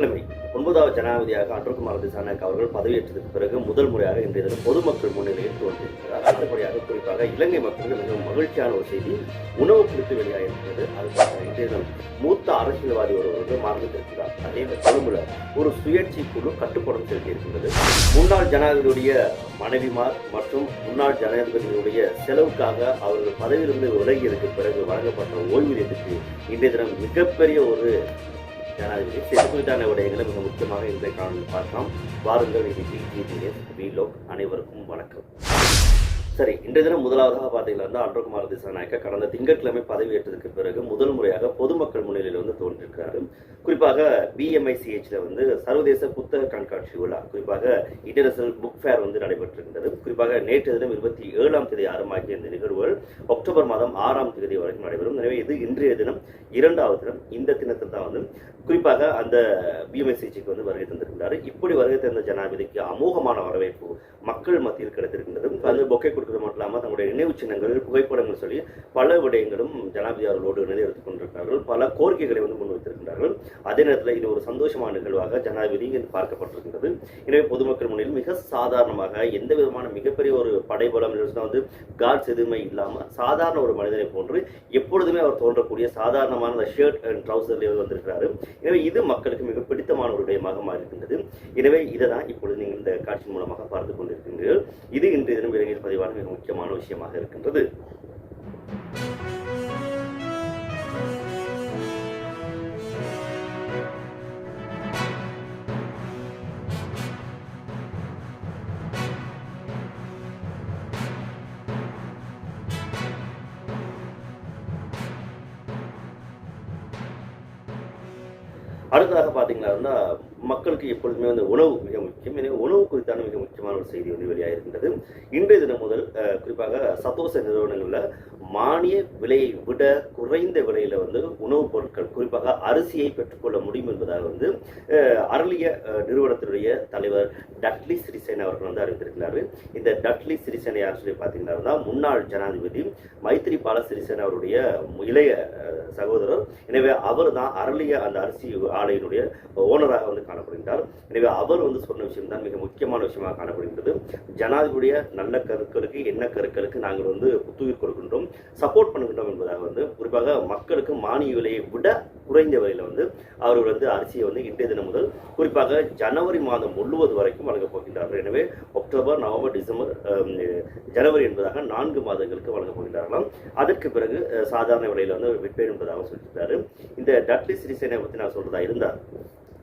சனிக்கிழமை ஒன்பதாவது ஜனாதிபதியாக அன்றுகுமார் திசாநாயக் அவர்கள் பதவியேற்றதற்கு பிறகு முதல் முறையாக இன்றைய தினம் பொதுமக்கள் முன்னிலையில் தோன்றியிருக்கிறார் அடுத்தபடியாக குறிப்பாக இலங்கை மக்களுக்கு மிகவும் மகிழ்ச்சியான ஒரு செய்தி உணவு குறித்து வெளியாகியிருக்கிறது. அதுக்காக இன்றைய தினம் மூத்த அரசியல்வாதி ஒருவருக்கு வந்து அதே கொழும்புல ஒரு சுயேட்சை குழு கட்டுப்படம் செலுத்தியிருக்கின்றது. முன்னாள் ஜனாதிபதியுடைய மனைவிமார் மற்றும் முன்னாள் ஜனாதிபதியுடைய செலவுக்காக அவர்கள் பதவியிலிருந்து விலகியதற்கு பிறகு வழங்கப்பட்ட ஓய்வூதியத்துக்கு இன்றைய தினம் மிகப்பெரிய ஒரு ஜனாதிபதி இது குறித்தான விடயங்களை மிக முக்கியமாக இன்றைய காணொலி பார்க்கலாம். வாருங்கள் இது பிஜிபிஎஸ் வீலோக் அனைவருக்கும் வணக்கம். சரி இன்றைய தினம் முதலாவதாக பார்த்தீங்கன்னா வந்து அன்றகுமார் திசாநாயக்க கடந்த திங்கட்கிழமை பதவியேற்றதுக்கு பிறகு முதல் முறையாக பொதுமக்கள் முன்னிலையில் வந்து தோன்றியிருக்கிறாரு குறிப்பாக பிஎம்ஐசிஹெச்ல வந்து சர்வதேச புத்தக கண்காட்சி விழா குறிப்பாக இன்டர்நேஷனல் புக் ஃபேர் வந்து நடைபெற்றிருந்தது. குறிப்பாக நேற்று தினம் இருபத்தி ஏழாம் தேதி ஆரம்பமாகிய இந்த நிகழ்வுகள் அக்டோபர் மாதம் ஆறாம் தேதி வரைக்கும் நடைபெறும். எனவே இது இன்றைய தினம் இரண்டாவது தினம் இந்த தினத்தில் தான் வந்து குறிப்பாக அந்த பிஎம்ஐசிஹெச்சுக்கு வந்து வருகை தந்திருக்கிறார். இப்படி வருகை தந்த ஜனாதிபதிக்கு அமோகமான வரவேற்பு மக்கள் மத்தியில் கிடைத்திருக்கின்றது. அது பொக்கை கொடுக்கிறது மட்டும் இல்லாமல் தங்களுடைய நினைவு சின்னங்கள் புகைப்படங்கள் சொல்லி பல விடயங்களும் ஜனாதிபதி அவர்களோடு நிறைவேற்றிக் கொண்டிருக்கிறார்கள். பல கோரிக்கைகளை வந்து முன்வைத்திருக்கிறார்கள் அதே நேரத்தில் இது ஒரு சந்தோஷமான நிகழ்வாக ஜனாதிபதி இங்கு பார்க்கப்பட்டிருக்கிறது எனவே பொதுமக்கள் முன்னில் மிக சாதாரணமாக எந்த விதமான மிகப்பெரிய ஒரு படைபலம் வந்து காட்ஸ் எதுவுமே இல்லாமல் சாதாரண ஒரு மனிதனை போன்று எப்பொழுதுமே அவர் தோன்றக்கூடிய சாதாரணமான அந்த ஷர்ட் அண்ட் ட்ரௌசர்லேயே வந்திருக்கிறாரு. எனவே இது மக்களுக்கு மிக பிடித்தமான ஒரு விடயமாக மாறியிருக்கின்றது. எனவே இதை தான் இப்பொழுது நீங்கள் இந்த காட்சி மூலமாக பார்த்து கொண்டிருக்கின்றீர்கள். இது இன்றைய தினம் இளைஞர் பதிவான மிக முக்கியமான விஷயமாக இருக்கின்றது. அடுத்ததாக பார்த்தீங்கன்னா மக்களுக்கு எப்பொழுதுமே வந்து உணவு மிக முக்கியம். எனவே உணவு குறித்தான மிக முக்கியமான ஒரு செய்தி வந்து வெளியாகிருக்கின்றது இன்றைய தினம் முதல் குறிப்பாக சத்தோச நிறுவனங்களில் மானிய விலையை விட குறைந்த விலையில் வந்து உணவுப் பொருட்கள் குறிப்பாக அரிசியை பெற்றுக்கொள்ள முடியும் என்பதாக வந்து அரளிய நிறுவனத்தினுடைய தலைவர் டட்லி சிறிசேன அவர்கள் வந்து அறிவித்திருக்கிறார். இந்த டட்லி சிறிசேன யார் சொல்லி பார்த்தீங்கன்னா முன்னாள் ஜனாதிபதி மைத்திரிபால சிறிசேன அவருடைய இளைய சகோதரர். எனவே அவர் தான் அரளிய அந்த அரிசி ஆலையினுடைய ஓனராக வந்து காணப்படுகின்றார். எனவே அவர் வந்து சொன்ன விஷயம் தான் மிக முக்கியமான விஷயமாக காணப்படுகின்றது. ஜனாதிபதியுடைய நல்ல கருக்களுக்கு என்ன கருக்களுக்கு நாங்கள் வந்து புத்துயிர் கொடுக்கின்றோம். சப்போர்ட் பண்ணுகின்றோம் என்பதாக வந்து குறிப்பாக மக்களுக்கு மானிய விலையை விட குறைந்த விலையில் வந்து அவர் வந்து அரிசியை வந்து இன்றைய தினம் முதல் குறிப்பாக ஜனவரி மாதம் முழுவது வரைக்கும் வழங்கப் போகின்றார்கள். எனவே அக்டோபர் நவம்பர் டிசம்பர் ஜனவரி என்பதாக நான்கு மாதங்களுக்கு வழங்கப் போகின்றார்களாம். அதற்கு பிறகு சாதாரண விலையில் வந்து விற்பேன் என்பதாக சொல்லியிருக்காரு இந்த டட்லி சிறிசேனை பற்றி நான் சொல்றதா இருந்தார்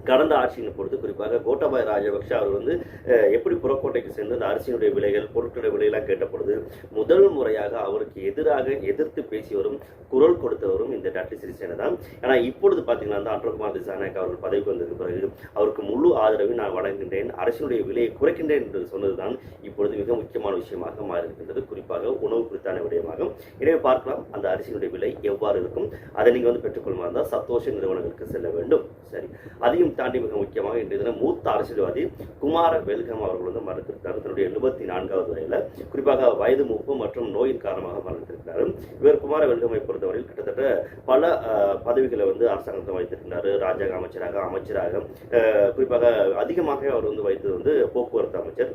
கடந்த ஆட்சியின் பொறுத்து குறிப்பாக கோட்டாபாய ராஜபக்ஷ அவர் வந்து எப்படி புறக்கோட்டைக்கு சென்று அந்த அரிசியினுடைய விலைகள் பொருட்களுடைய விலையெல்லாம் கேட்டப்படுது முதல் முறையாக அவருக்கு எதிராக எதிர்த்து பேசி வரும் குரல் கொடுத்தவரும் இந்த டாக்டர் சிறிசேன தான். ஏன்னா இப்பொழுது பார்த்தீங்கன்னா அந்த அன்றகுமார் திசாநாயக் அவர்கள் பதவிக்கு வந்ததுக்கு பிறகு அவருக்கு முழு ஆதரவை நான் வழங்குகின்றேன் அரசினுடைய விலையை குறைக்கின்றேன் என்று சொன்னதுதான் இப்பொழுது மிக முக்கியமான விஷயமாக மாறியிருக்கின்றது. குறிப்பாக உணவு குறித்தான விடயமாகும் எனவே பார்க்கலாம் அந்த அரிசியினுடைய விலை எவ்வாறு இருக்கும். அதை நீங்கள் வந்து பெற்றுக்கொள்ளுமா இருந்தால் சத்தோஷ நிறுவனங்களுக்கு செல்ல வேண்டும். சரி. அதையும் தாண்டி மிக முக்கியமாக இன்றைய தினம் மூத்த அரசியல்வாதி குமார வெல்கம் அவர்கள் வந்து மறுத்திருக்கிறார் தன்னுடைய எழுபத்தி நான்காவது வயதில் குறிப்பாக வயது மூப்பு மற்றும் நோயின் காரணமாக மறுத்திருக்கிறார் இவர் குமார வெல்கமை பொறுத்தவரையில் கிட்டத்தட்ட பல பதவிகளை வந்து அரசாங்கத்தை வைத்திருக்கிறார். ராஜாங்க அமைச்சராக அமைச்சராக குறிப்பாக அதிகமாக அவர் வந்து வைத்தது வந்து போக்குவரத்து அமைச்சர்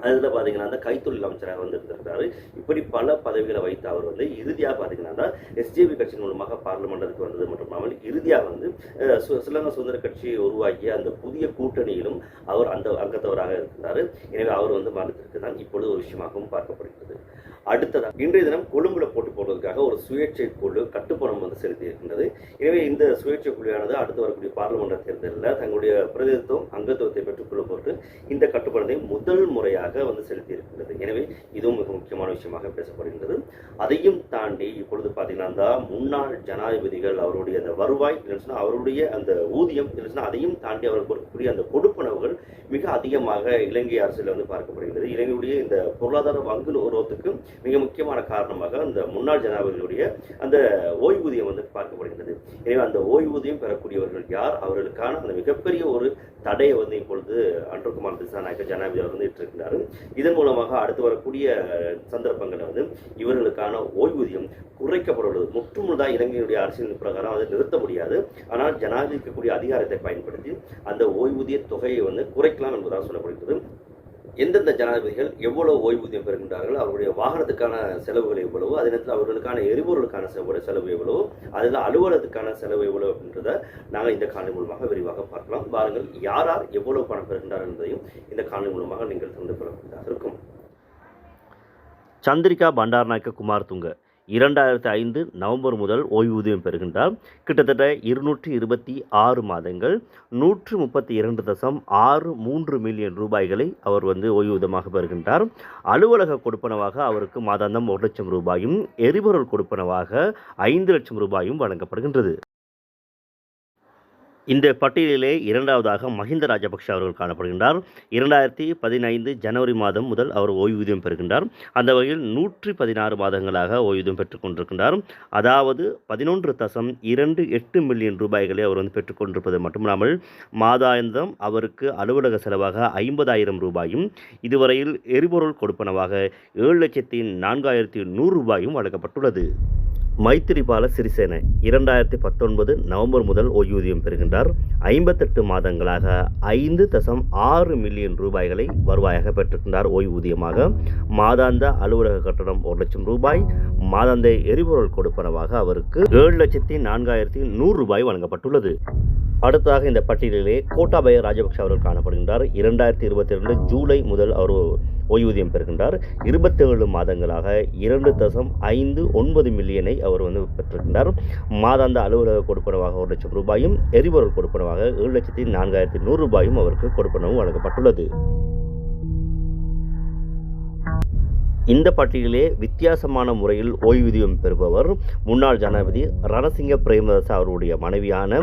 அதில் பார்த்தீங்கன்னா அந்த கைத்தொழில் அமைச்சராக வந்து இருந்திருக்கிறாரு. இப்படி பல பதவிகளை வைத்து அவர் வந்து இறுதியாக பார்த்தீங்கன்னா எஸ்ஜேபி கட்சியின் மூலமாக பார்லிமெண்ட்டுக்கு வந்தது மட்டும் இல்லாமல் இறுதியாக வந்து சு- ஸ்ரீலங்கா சுதந்திர கட்சி உருவாக்கிய அந்த புதிய கூட்டணியிலும் அவர் அந்த அங்கத்தவராக இருக்கிறார். எனவே அவர் வந்து மறுத்திருக்கு தான் இப்பொழுது ஒரு விஷயமாகவும் பார்க்கப்படுகிறது. அடுத்ததாக இன்றைய தினம் கொழும்புல போட்டு போடுறதுக்காக ஒரு சுயேட்சை குழு கட்டுப்பணம் வந்து செலுத்தி இருக்கின்றது எனவே இந்த சுயேட்சை குழுவானது அடுத்து வரக்கூடிய பாராளுமன்ற தேர்தலில் தங்களுடைய பிரதிநிதித்துவம் அங்கத்துவத்தை பெற்றுக்கொள்ள போட்டு இந்த கட்டுப்பணத்தை முதல் முறையாக வந்து செலுத்தி இருக்கின்றது எனவே இதுவும் மிக முக்கியமான விஷயமாக பேசப்படுகின்றது. அதையும் தாண்டி இப்பொழுது பார்த்தீங்கன்னா முன்னாள் ஜனாதிபதிகள் அவருடைய அந்த வருவாய் இல்லைன்னா அவருடைய அந்த ஊதியம் இல்லைன்னா அதையும் தாண்டி அவர்கள் கொடுக்கக்கூடிய அந்த கொடுப்பனவுகள் மிக அதிகமாக இலங்கை அரசியல் வந்து பார்க்கப்படுகிறது இலங்கையுடைய இந்த பொருளாதார வங்குரோத்துக்கு மிக முக்கியமான காரணமாக அந்த முன்னாள் ஜனாதிபதியுடைய அந்த ஓய்வூதியம் வந்து பார்க்கப்படுகின்றது. எனவே அந்த ஓய்வூதியம் பெறக்கூடியவர்கள் யார்? அவர்களுக்கான அந்த மிகப்பெரிய ஒரு தடையை வந்து இப்பொழுது அன்றுகுமார் திசாநாயக்கர் ஜனாதிபதி அவர் வந்து இட்டிருக்கிறார் இதன் மூலமாக அடுத்து வரக்கூடிய சந்தர்ப்பங்களில் வந்து இவர்களுக்கான ஓய்வூதியம் குறைக்கப்படுவது முற்றுமுழுதாக இலங்கையுடைய அரசியல் பிரகாரம் அதை நிறுத்த முடியாது. ஆனால் ஜனாதிபதிக்கக்கூடிய அதிகாரத்தை பயன்படுத்தி அந்த ஓய்வூதிய தொகையை வந்து குறைக்கலாம் என்பதாக சொல்லப்படுகிறது எந்தெந்த ஜனாதிபதிகள் எவ்வளவு ஓய்வூதியம் பெறுகின்றார்கள் அவருடைய வாகனத்துக்கான செலவுகள் எவ்வளவு அதே நேரத்தில் அவர்களுக்கான எரிபொருளுக்கான செலவு செலவு எவ்வளவு அதில் அலுவலகத்துக்கான செலவு எவ்வளவு அப்படின்றத நாங்கள் இந்த காணொலி மூலமாக விரிவாக பார்க்கலாம். பாருங்கள் யார் யார் எவ்வளவு பணம் பெறுகின்றார் என்பதையும் இந்த காணொலி மூலமாக நீங்கள் தெரிந்து கொள்ளக்கூடியதாக இருக்கும். சந்திரிகா பண்டாரநாயக்க குமார் துங்க. இரண்டாயிரத்தி ஐந்து நவம்பர் முதல் ஓய்வூதியம் பெறுகின்றார். கிட்டத்தட்ட இருநூற்றி இருபத்தி ஆறு மாதங்கள் நூற்று முப்பத்தி இரண்டு தசம் ஆறு மூன்று மில்லியன் ரூபாய்களை அவர் வந்து ஓய்வூதியமாக பெறுகின்றார். அலுவலக கொடுப்பனவாக அவருக்கு மாதாந்தம் ஒரு லட்சம் ரூபாயும் எரிபொருள் கொடுப்பனவாக ஐந்து லட்சம் ரூபாயும் வழங்கப்படுகின்றது. இந்த பட்டியலிலே இரண்டாவதாக மஹிந்த ராஜபக்ஷ அவர்கள் காணப்படுகின்றார். இரண்டாயிரத்தி பதினைந்து ஜனவரி மாதம் முதல் அவர் ஓய்வூதியம் பெறுகின்றார். அந்த வகையில் நூற்றி பதினாறு மாதங்களாக ஓய்வூதியம் பெற்றுக் கொண்டிருக்கின்றார். அதாவது பதினொன்று தசம் இரண்டு எட்டு மில்லியன் ரூபாய்களை அவர் வந்து பெற்றுக்கொண்டிருப்பது மட்டுமில்லாமல் மாதாந்தம் அவருக்கு அலுவலக செலவாக ஐம்பதாயிரம் ரூபாயும் இதுவரையில் எரிபொருள் கொடுப்பனவாக ஏழு லட்சத்தி நான்காயிரத்தி நூறு ரூபாயும் வழங்கப்பட்டுள்ளது. மைத்திரிபால சிறிசேன இரண்டாயிரத்தி பத்தொன்பது நவம்பர் முதல் ஓய்வூதியம் பெறுகின்றார். ஐம்பத்தெட்டு மாதங்களாக ஐந்து தசம் ஆறு மில்லியன் ரூபாய்களை வருவாயாக பெற்றிருக்கின்றார் ஓய்வூதியமாக. மாதாந்த அலுவலக கட்டணம் ஒரு லட்சம் ரூபாய். மாதாந்த எரிபொருள் கொடுப்பனவாக அவருக்கு ஏழு லட்சத்தி நான்காயிரத்தி நூறு ரூபாய் வழங்கப்பட்டுள்ளது. அடுத்ததாக இந்த பட்டியலிலே கோட்டாபய ராஜபக்ஷ அவர்கள் காணப்படுகின்றார். இரண்டாயிரத்தி இருபத்தி ரெண்டு ஜூலை முதல் அவர் ஓய்வூதியம் பெறுகின்றார். இருபத்தேழு மாதங்களாக இரண்டு தசம் ஐந்து ஒன்பது மில்லியனை அவர் வந்து பெற்றிருக்கின்றார். மாதாந்த அலுவலக கொடுப்பனவாக ஒரு லட்சம் ரூபாயும் எரிபொருள் கொடுப்பனவாக ஏழு லட்சத்தி நான்காயிரத்தி நூறு ரூபாயும் அவருக்கு கொடுப்பனவும் வழங்கப்பட்டுள்ளது. இந்த பட்டியலிலே வித்தியாசமான முறையில் ஓய்வூதியம் பெறுபவர் முன்னாள் ஜனாதிபதி ரணசிங்க பிரேமதாஸ் அவருடைய மனைவியான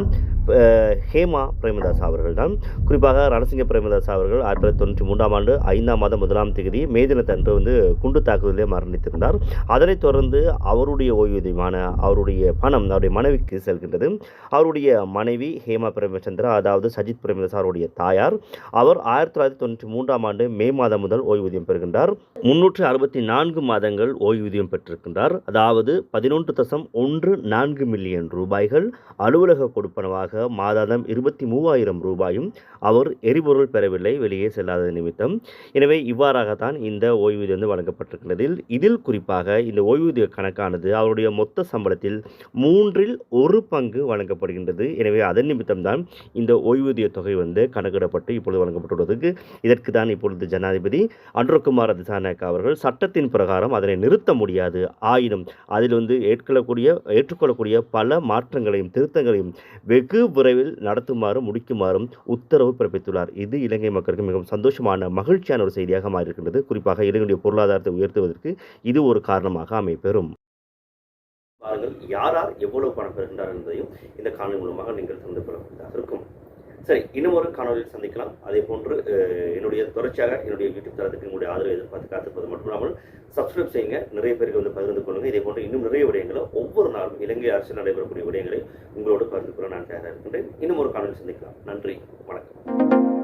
ஹேமா பிரேமதாஸ் அவர்கள் தான் குறிப்பாக ரணசிங்க பிரேமதாஸ் அவர்கள் ஆயிரத்தி தொள்ளாயிரத்தி தொண்ணூற்றி மூன்றாம் ஆண்டு ஐந்தாம் மாதம் முதலாம் தேதி மே தினத்தன்று வந்து குண்டு தாக்குதலிலே மரணித்திருந்தார். அதனைத் தொடர்ந்து அவருடைய ஓய்வூதியமான அவருடைய பணம் அவருடைய மனைவிக்கு செல்கின்றது. அவருடைய மனைவி ஹேமா பிரேமச்சந்திரா அதாவது சஜித் பிரேமதாஸ் அவருடைய தாயார். அவர் ஆயிரத்தி தொள்ளாயிரத்தி தொண்ணூற்றி மூன்றாம் ஆண்டு மே மாதம் முதல் ஓய்வூதியம் பெறுகின்றார். முன்னூற்று அறுபத்தி நான்கு மாதங்கள் ஓய்வூதியம் பெற்றிருக்கின்றார். அதாவது பதினொன்று தசம் ஒன்று நான்கு மில்லியன் ரூபாய்கள் அலுவலக கொடுப்பனவாக மாதாந்தம் இருபத்தி மூவாயிரம் ரூபாயும் அவர் எரிபொருள் பெறவில்லை வெளியே செல்லாத நிமித்தம். எனவே இவ்வாறாகத்தான் இந்த ஓய்வூதியம் வந்து வழங்கப்பட்டிருக்கிறது இதில் குறிப்பாக இந்த ஓய்வூதிய கணக்கானது அவருடைய மொத்த சம்பளத்தில் மூன்றில் ஒரு பங்கு வழங்கப்படுகின்றது. எனவே அதன் நிமித்தம்தான் இந்த ஓய்வூதிய தொகை வந்து கணக்கிடப்பட்டு இப்பொழுது வழங்கப்பட்டுள்ளது இதற்கு தான் இப்பொழுது ஜனாதிபதி அன்ருகுமார் திசாநாயக் அவர்கள் சட்டத்தின் பிரகாரம் அதனை நிறுத்த முடியாது. ஆயினும் அதில் வந்து ஏற்கொள்ளக்கூடிய ஏற்றுக்கொள்ளக்கூடிய பல மாற்றங்களையும் திருத்தங்களையும் வெகு விரைவில் நடத்துமாறும் முடிக்குமாறும் உத்தரவு பிறப்பித்துள்ளார். இது இலங்கை மக்களுக்கு மிகவும் சந்தோஷமான மகிழ்ச்சியான ஒரு செய்தியாக மாறியிருக்கின்றது. குறிப்பாக இலங்கையுடைய பொருளாதாரத்தை உயர்த்துவதற்கு இது ஒரு காரணமாக அமைப்பெறும் பாருங்கள் யார் யார் எவ்வளவு பணம் பெறுகின்றார் என்பதையும் இந்த காணொலி மூலமாக நீங்கள் தெரிந்து கொள்ள இருக்கும். சரி இன்னும் ஒரு காணொலியில் சந்திக்கலாம். அதே போன்று என்னுடைய தொடர்ச்சியாக என்னுடைய யூடியூப் தளத்துக்கு உங்களுடைய ஆதரவை எதிர்பார்த்து காத்திருப்பது மட்டும் இல்லாமல் சப்ஸ்கிரைப் செய்யுங்க. நிறைய பேருக்கு வந்து பகிர்ந்து கொள்ளுங்கள் இதே போன்று இன்னும் நிறைய விடயங்களை ஒவ்வொரு நாளும் இலங்கை அரசு நடைபெறக்கூடிய விடயங்களை உங்களோடு பகிர்ந்து கொள்ள நான் தயாராக இருக்கின்றேன். இன்னும் ஒரு காணொலி சந்திக்கலாம். நன்றி. வணக்கம்.